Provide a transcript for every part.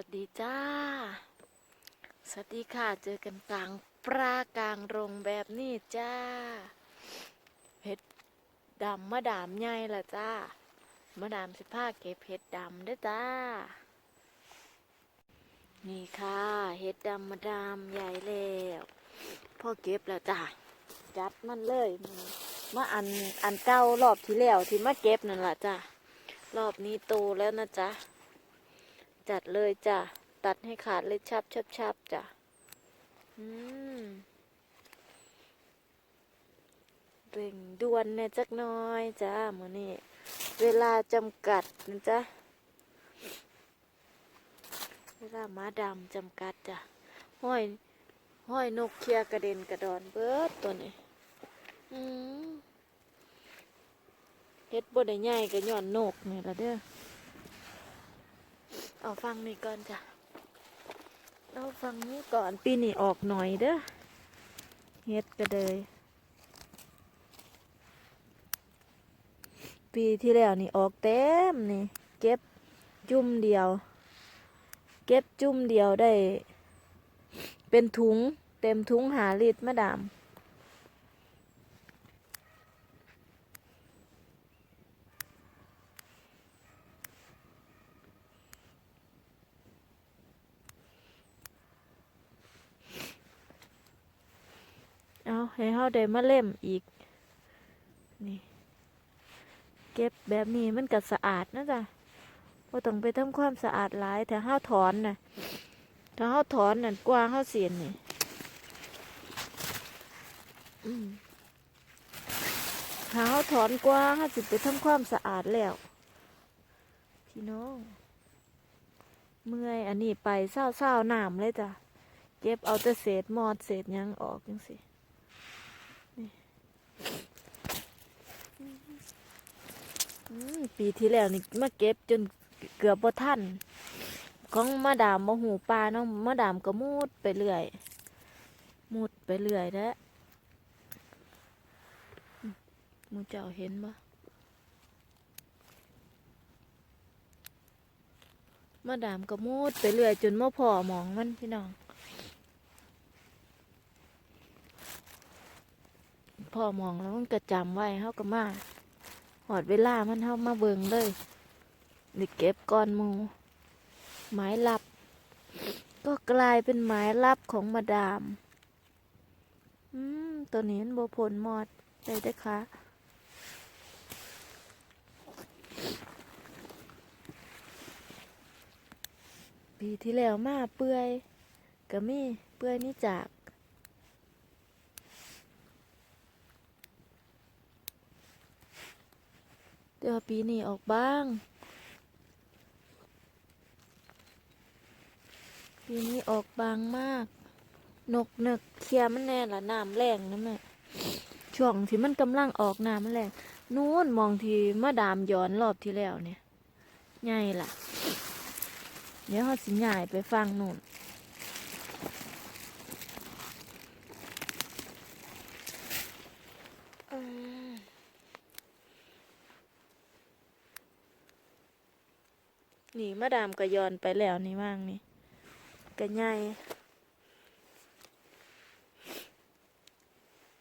วัสดีจ้า สวัสดีค่ะ เจอกันกลางปลากลางโรงแบบนี้จ้าเห็ดดำมะดามใหญ่ละจ้ามะดามสิผ้าเก็บเห็ดดำด้จ้า นี่ค่ะเห็ดดำมะดามใหญ่แล้วพ่อเก็บแล้วจ้าจัดมันเลยมาอันอันเก้ารอบที่แล้วที่มาเก็บนั่นแหละจ้ารอบนี้โตแล้วนะจ๊ะ จัดเลยจ้ะ ตัดให้ขาดเลยชับชับชับจ้ะ อืมเร่งด่วนเนี่ยจักน้อยจ้ามือนี่เวลาจำกัดนะจ๊ะ เวลาม้าดำจำกัดจ้ะ ห้อย ห้อยนกเคียกระเด็นกระดอนเบิดตัวนี้อืมเฮ็ดบ่ได้ใหญ่ก็ย้อนนกนี่ละเด้อ เอาฟังนี่ก่อนจ้ะเอาฟังนี้ก่อนปีนี้ออกหน่อยเด้อเฮ็ดก็เลยปีที่แล้วนี่ออกเต็มนี่ เก็บจุ่มเดียว เก็บจุ่มเดียวได้ เป็นถุง เต็มถุงหาลิตรมาดาม ให้เฮาได้มาเล่มอีก นี่ เก็บแบบนี้มันก็สะอาดนะจ๊ะบ่ต้องไปทำความสะอาดหลายถ้าเฮาถอนน่ะถ้าเฮาถอนนั่นกว่าเฮาเสียนนี่ถ้าเฮาถอนกว่าเฮาสิไปทำความสะอาดแล้ว พี่น้อง เมื่อยอันนี้ไปเศร้าๆน้ำเลยจ้ะเก็บเอาแต่เศษมอดเศษยังออกจังสิ ปีที่แล้วนี่มาเก็บจนเกือบบ่ทันของมาดามมาหูปลาเนาะมาดามก็มุดไปเรื่อยมุดไปเรื่อยแล้วมูเจ้าเห็นบ่มาดามก็มุดไปเรื่อยจนมาพอหมองมันพี่น้อง พอมองแล้วมันก็จำไว้เขาก็มาหอดเวลามันเขามาเบิงเลยนี่เก็บก้อนมูไม้ลับ ก็กลายเป็นไม้ลับของมาดามอืมตัวนี้มันโบผลหมอดได้ด้คะปีที่แล้วมาเปื่อยก็มีเปื่อยนี่จาก เดี๋ยวปีนี้ออกบ้าง ปีนี้ออกบางมาก นกเนกเคลียร์มันแน่ละน้ำแรงนะแม่ช่วงที่มันกำลังออกน้ำมันแรงนู้นมองทีมาดามย้อนรอบที่แล้วเนี่ยใหญ่ล่ะ เดี๋ยวเขาสิใหญ่ไปฟังนู่น นี่มาดามก็ย้อนไปแล้วนี่ว่างนี่ก็ใหญ่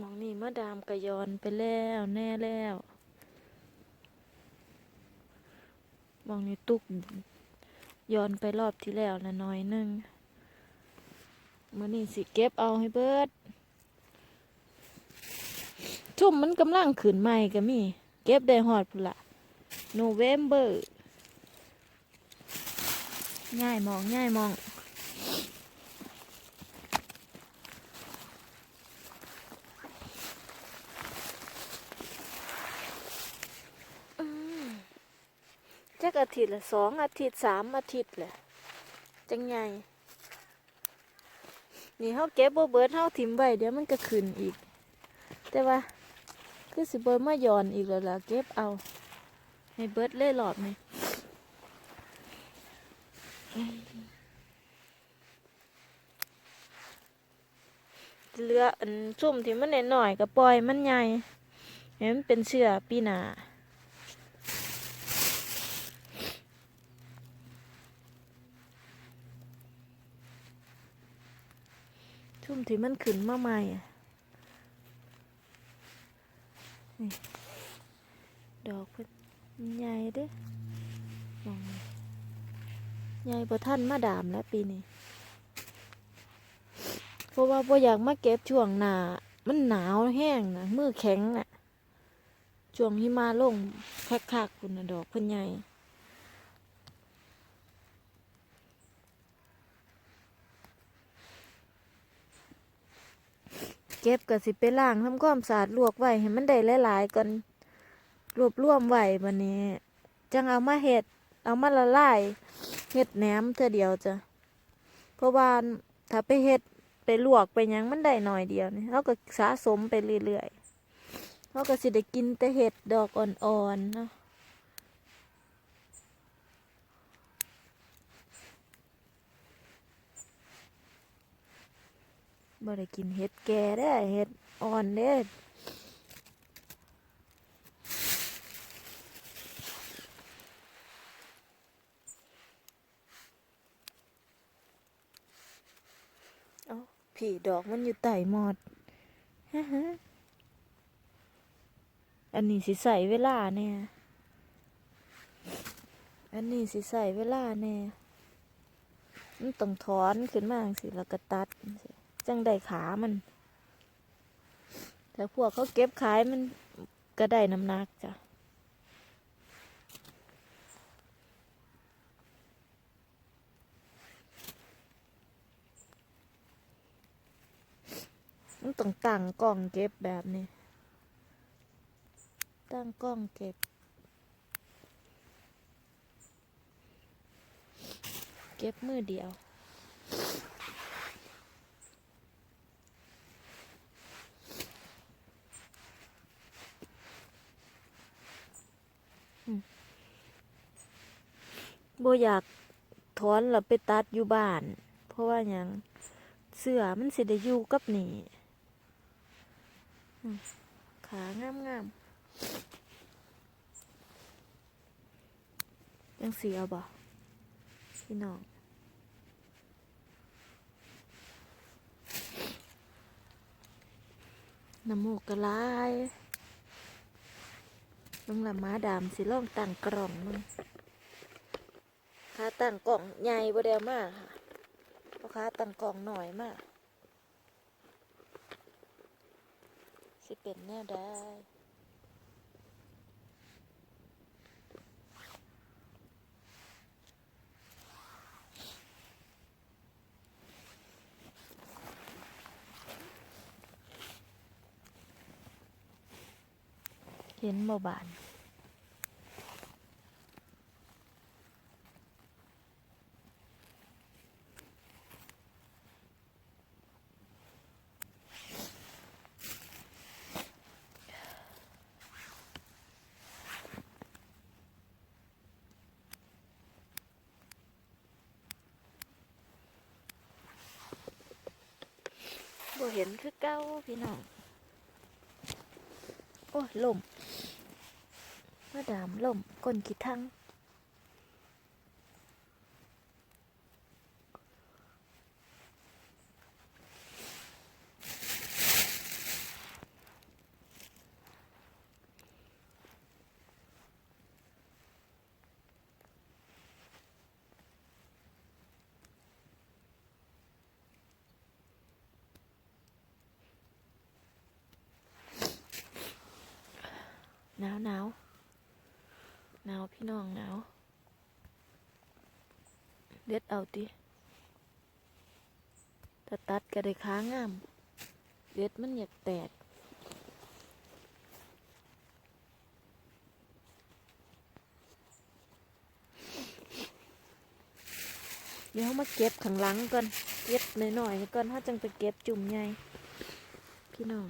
มองนี่มาดามก็ย้อนไปแล้วแน่แล้วมองนี่ตุกย้อนไปรอบที่แล้วนะน้อยนึงมื่อนี่สิเก็บเอาให้เบิดชุ่มมันกำลังขึ้นใหม่ก็มี เก็บได้หอดพุ่นละโนเวมเบอร์ ง่ายมองง่ายมอง จักอาทิตย์ละสองอาทิตย์สามอาทิตย์แหละจังไงนี่เขาเก็บโบเบิร์ดเขาถิ่มไว้เดี๋ยวมันก็ขึ้นอีก แต่ว่าคือสิเบิร์ดมาย่อนอีกแล้วล่ะเก็บเอา ให้เบิร์ดเล่หลอดนี่ เหลืออันซุ่มที่มันหน่อยๆก็ปล่อยมันใหญ่เห็นเป็นเสื้อปีหนาซุ่มที่มันขึ้นมาใหม่ดอกเพิ่นใหญ่เด้มอง นี่ใหญ่บ่ทันมาดามแล้วปีนี้ เพราะว่าบ่อยากมาเก็บช่วงหนา มันหนาวแห้งนะมือแข็งน่ะ ช่วงหิมาลงคักๆคุณนะดอกเพิ่นใหญ่เก็บก็สิไปล้างทำความสะอาดลวกไว้ให้มันได้หลายๆก่อนรวบรวมไว้บัดนี้ จังเอามาเฮ็ดเอามาละลาย เฮ็ดแหนมเท่อเดียวจ้ะเพราะว่าถ้าไปเฮ็ดไปลวกไปยังมันได้หน่อยเดียวนี่เราก็สะสมไปเรื่อยๆเราก็สิได้กินแต่เห็ดดอกอ่อนๆเนาะบ่ได้กินเห็ดแก่ได้เห็ดอ่อนเด้อเอ้า พี่ดอกมันอยู่ใต้หมอดฮะฮะอันนี้สิใส่เวลาแน่อันนี้สิใส่เวลาแน่มันต้องถอนขึ้นมาสิแล้วก็ตัด จังได้ขามัน แต่พวกเขาเก็บขายมันก็ได้น้ำหนักจ้ะ มัน ต้องตั้งกล้องเก็บแบบนี้ ตั้งกล้องเก็บ เก็บมือเดียวบ่อยากถอนแล้วไปตัดอยู่บ้าน เพราะว่าหยังเสื้อมันสิได้อยู่กับนี่ ขางามงามๆยังเสียบ่พี่น้องน้ำมูกกระลายลงละม้าดามสิล่องตั้งกล่องมึงค้าตั้งกล่องใหญ่บ่เดียวมากค่ะเพราะค้าตั้งกล่องหน่อยมาก สิเป็นแน่ได้เห็นบ่บาน บ่เห็นคือเก้าพี่น้อง โอ้ยลมมาดามลมก้นกี่ทั้ง หนาวหนาวหนาวพี่น้องหนาวเด็ดเอาติถ้าตัดก็ได้ค้างาม เด็ดมันอยากแตกเดี๋ยวมาเก็บข้างหลังก่อน เก็บหน่อยๆก่อนถ้าจังไปเก็บจุ่มใหญ่พี่น้อง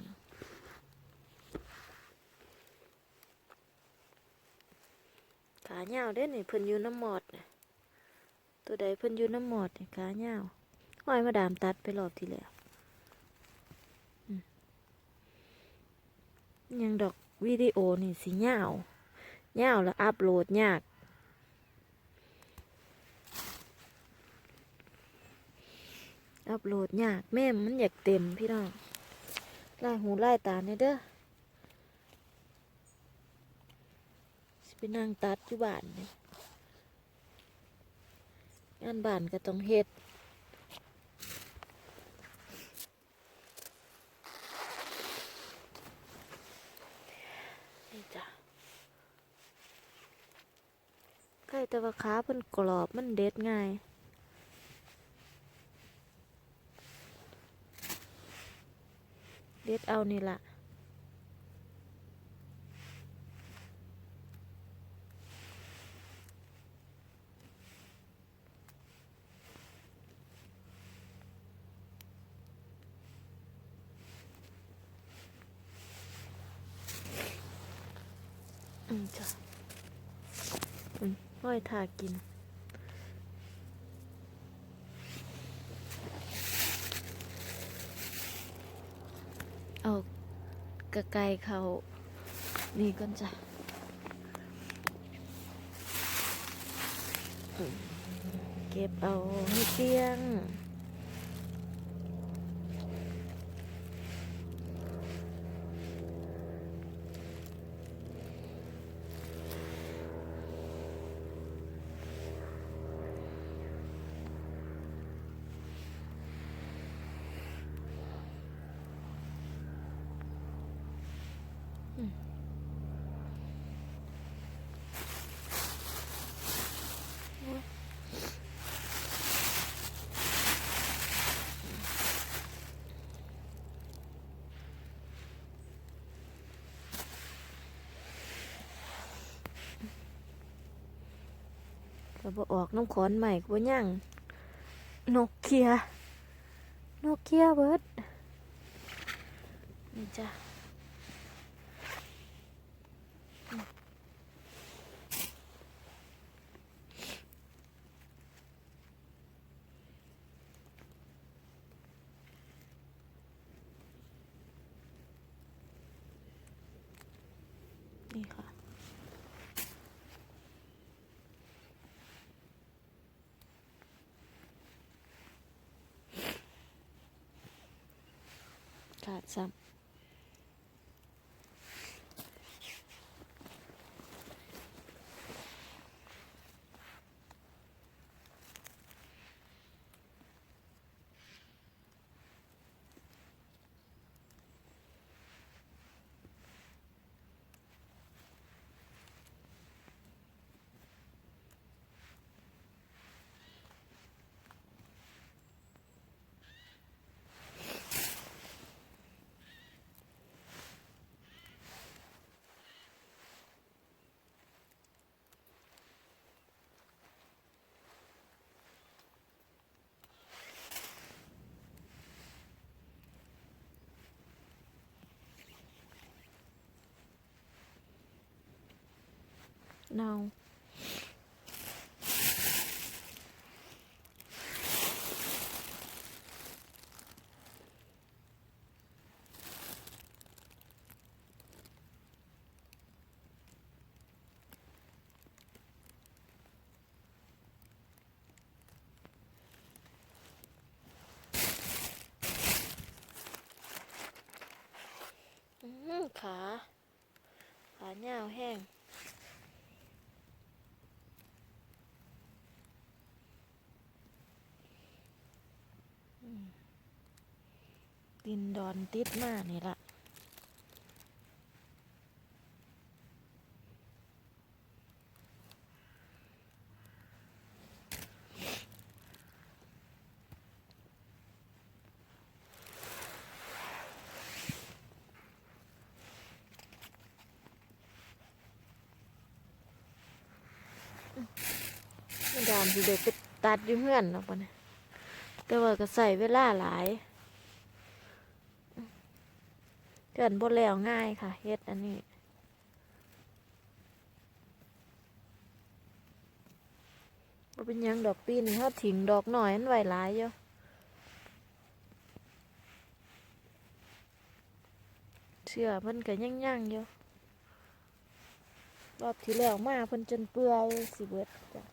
ขา เหี่ยวเด้นี่เพิ่นอยู่น้ำหมอดนะตัวใดเพิ่นอยู่น้ำหมอดนี่ขาเหี่ยวห้อยมาดามตัดไปรอบที่แล้วยังดอกวิดีโอนี่สิเหี่ยวเหี่ยวแล้วอัพโหลดยากกอัพโหลดยากแม่มันอยากเต็มพี่น้องไล่หูไล่ตาเนี่ยเด้อ ไปนั่งตัดอยู่บ้านเนี่ยงานบ้านก็ต้องเฮ็ดนี่จ้ะใกล้แต่ว่าขาเพิ่นกรอบมันเด็ดง่ายเด็ดเอานี่ละ อืมจ้ะอืมห้อยทากิน เอากระไกเขานี่ก่อนจ้ะเก็บเอาให้เตียง ก็บออกน้ำขอนใหม่ก็บ่ย่างนกเคียนกเคียเบิดนี่จ้ะนี่ค่ะ ขาดซ้ำเนาอื้อหือขาขาเหนียวแห้งดินดอนติดมากนี่ละดามสิเด็กไปตัดอยู่เพื่อนหรอกปะเนี่ยแต่ว่าก็ใส่เวลาหลาย เกินบนแล้วง่ายค่ะเฮ็ดอันนี้บ่เป็นยังดอกปีนี่เขาถิงดอกหน่อยมันไหวหลายอยู่เชื่อมันก็ยังยังๆอยู่รอบที่แล้วมาเพิ่นจนเปื่อยสิเบิดจ้ะ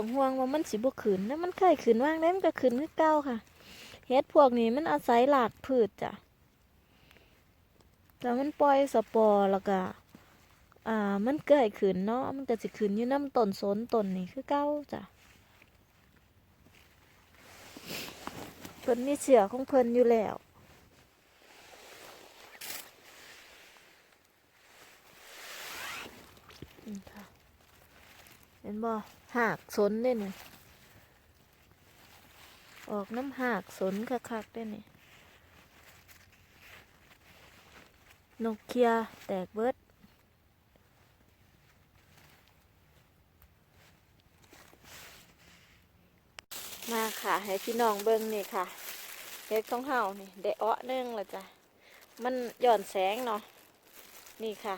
ต้องห่วงว่ามันสิบ่ขึ้นแล้วมันเคยขึ้นว่างได้มันก็ขึ้นคือเก่าค่ะ เฮ็ดพวกนี้มันอาศัยหลากพืชจ้ะแต่มันปล่อยสปอร์แล้วก็อ่า มันเกิดขึ้นเนาะ มันก็สิขึ้นอยู่น้ำต้นสนต้นนี่คือเก่าจ้ะเพิ่นมีเสือของเพิ่นอยู่แล้วนี่ค่ะ เห็น บ่หากสนได้นี่ออกน้ำหากสนคักๆได้เนี่ยนกเคียแตกเบิดมาค่ะ ให้พี่น้องเบิ้งนี่ค่ะเฮ็ดของเฮานี่ได้อ้อหนึงละจ้ะมันหย่อนแสงเนาะนี่ค่ะ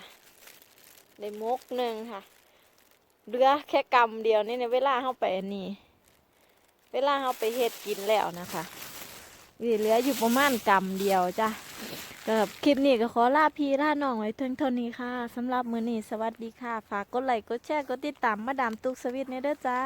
ได้มกหนึ่งค่ะ เหลือแค่กำเดียวนี่ในเวลาเข้าไปนี่ เวลาเข้าไปเฮ็ดกินแล้วนะคะนี่เหลืออยู่ประมาณกำเดียวจ้ะกับคลิปนี้ก็ขอลาพี่ลาน้องไว้เพียงเท่านี้ค่ะสำหรับมื้อนี้สวัสดีค่ะ ฝากกดไลค์กดแชร์กดติดตามมาดามตุกสวิตในเด้อจ้า